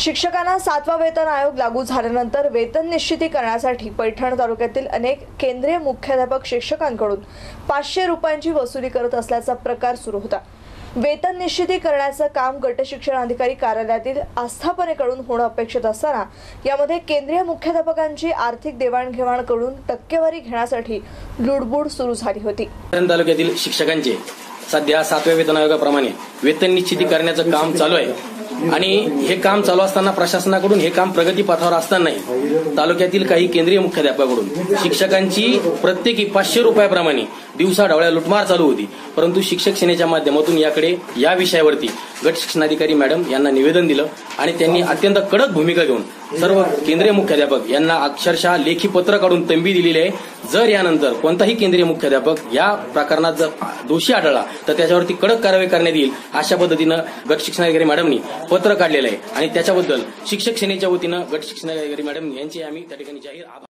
शिक्षकांना सातवा वेतन आयोग लागू झाल्यानंतर वेतन निश्चिती करण्यासाठी पैठण तालुक्यातील अनेक केंद्रीय मुख्याध्यापक शिक्षकांकडून पाचशे रुपयांची वसुली करत असल्याचा प्रकार सुरू होता. वेतन निश्चिती करण्याचं काम गट शिक्षण अधिकारी कार्यालयातील आस्थापनेकडून होणं अपेक्षित असताना यामध्ये केंद्रीय मुख्याध्यापकांची आर्थिक देवाणघेवाण करून टक्केवारी घेण्यासाठी लुडबुड सुरू झाली होती. तालुक्यातील शिक्षकांचे सध्या सातव्या वेतन आयोगाप्रमाणे वेतन निश्चिती करण्याचं काम चालू आहे. आणि हे काम चालू असताना प्रशासनाकडून हे काम प्रगतीपथावर असतानाही तालुक्यातील काही केंद्रीय मुख्याध्यापकाकडून शिक्षकांची प्रत्येकी पाचशे रुपयाप्रमाणे दिवसा ढवळ्या लुटमार चालू होती. परंतु शिक्षक सेनेच्या माध्यमातून याकडे या विषयावरती गट शिक्षणाधिकारी मॅडम यांना निवेदन दिलं आणि त्यांनी अत्यंत कडक भूमिका घेऊन सर्व केंद्रीय मुख्याध्यापक यांना अक्षरशः लेखी पत्र काढून तंबी दिलेली आहे. जर यानंतर कोणताही केंद्रीय मुख्याध्यापक या प्रकरणात जर दोषी आढळला तर त्याच्यावरती कडक कारवाई करण्यात येईल अशा पद्धतीनं गट शिक्षणाधिकारी मॅडमनी पत्र काढलेलं आहे. आणि त्याच्याबद्दल शिक्षक सेनेच्या वतीनं गट शिक्षणाधिकारी मॅडम यांचे आम्ही त्या ठिकाणी जाहीर आभार